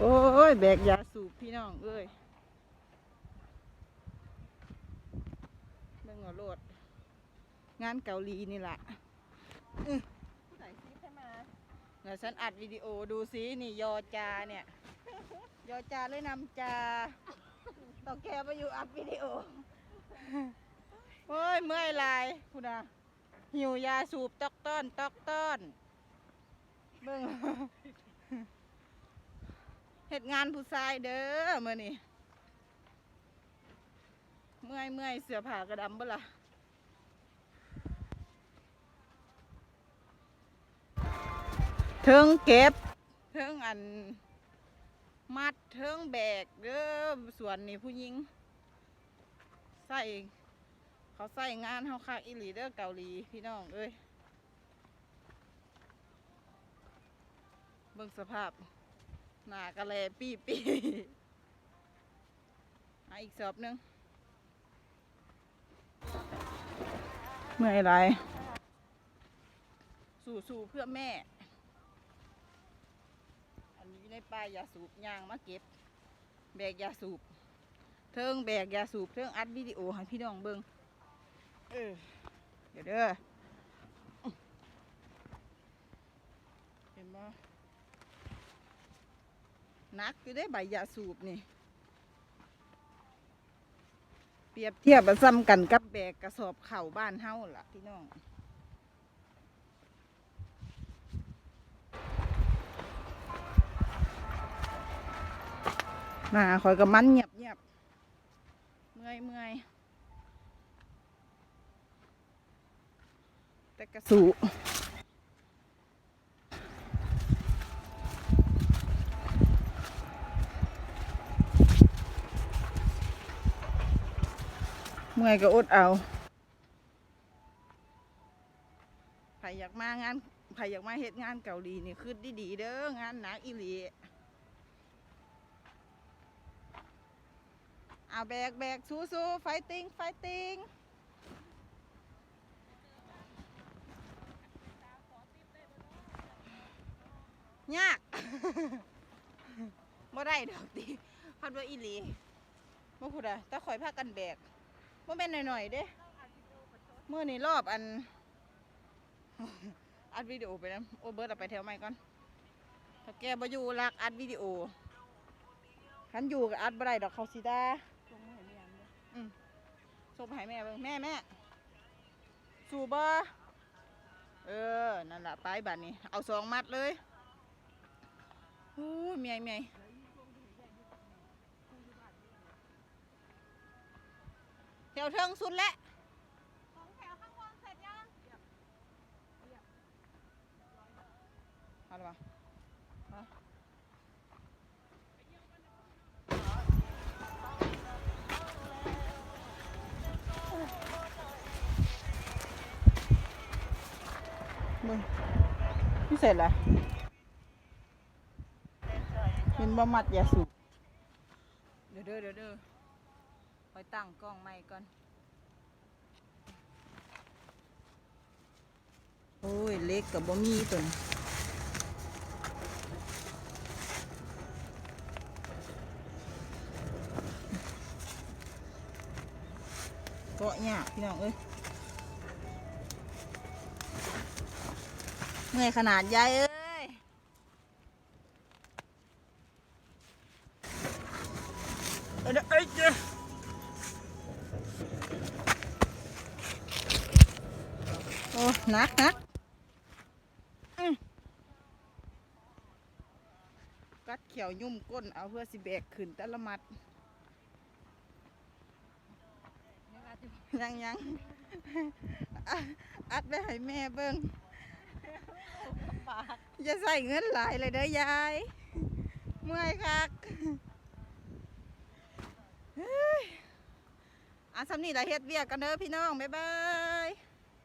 โอ้ย แบกยาสูบพี่น้องเอ้ยเบิ่งเอาโลด งานเกาหลีนี่แหละผู้ไหนซีใช่ไหมเดี๋ยวฉันอัดวิดีโอดูซินี่ยอจาเนี่ย ยอจาเลยนำจาต้อแกมาอยู่อัดวิดีโอโอ้ยเมื่อยลายคุณอาหิวยาสูบตอกต้อนตอกต้อนเบิ่ง เหตุงานผู้ชายเด้อมื่อนี่เมื่อยเมื่อยเสือผ่ากระดำบ่ล่ะเทิงเก็บเทิงอัน มัดเทิงแบกเด้อส่วนนี่ผู้หญิง ใส่เขาใส่งานเฮาคักอีหลีเด้อเกาหลีพี่น้องเอ้ยเบิ่งสภาพ หนากระแลปี้ปีมาอีกสอบหนึงเมื่อยไรสู่สู่เพื่อแม่ อันนี้ในป้ายยาสูบยางมาเก็บ แบกยาสูบ เทิงแบกยาสูบเทิงอัดวิดีโอให้พี่น้องเบิ่งเออเดี๋ยวเด้อเห็นบ่ห นักอยู่ได้ใบยาสูบนี่ เปรียบเทียบซ้ำกันกับแบกกระสอบเข่าบ้านเฮาล่ะพี่น้องหน้าคอยกับมันเงียบเงียบเมื่อยเมื่อยแต่กระสู เมื่อยก็อดเอาใครอยากมางานใครอยากมาเฮ็ดงานเกาหลีนี่คือดีๆเด้องานหนักอีหลีเอาแบกแบกสู้สู้ไฟติ้งไฟติ้งยากบ่ได้ดอกติพัดว่าอีหลีบ่พูดอะแต่ข่อยพากันแบก บ่แม่นหน่อยๆเด้เมื่อนี้รอบอัน อัดวิดีโอไปนะโอเบิร์ดเอาไปแถวใหม่ก่อนถ้าแกบ่อยู่รักอัดวิดีโอคันอยู่ก็อัดบ่ได้ดอกเขาสิดาลงมือเรียนเลยส่งไปให้แม่เบิ่งแม่แม่สูบ่เออ นั่นแหละไปบัดนี้ เอาสองมัดเลยโอ้ยเมียเมีย เทิงสุดแล้วของแถวข้างบนเสร็จยังเอาละปะมึงนี่เสร็จล้วเห็นบ่มัดยาสูบเดี๋ยวเด้อเดี๋ยวเด้อ คอยตั้งกล้องใหม่ก่อน โอ้ย เล็กกับบ่มีตัวนี้เกาะยากพี่น้องเอ้ยเมื่อยขนาดยายเอ้ นักนักกัดเขียวยุ่มก้นเอาเพื่อสิแบกขึ้นต่ละมัด ยังยังอัดไปให้แม่เบิ่งอย่าใส่เงินหลายเลยเด้อยาย เมื่อยคักอะสำนีละเฮ็ดเวียกกันเด้อพี่น้อง บ๊ายบาย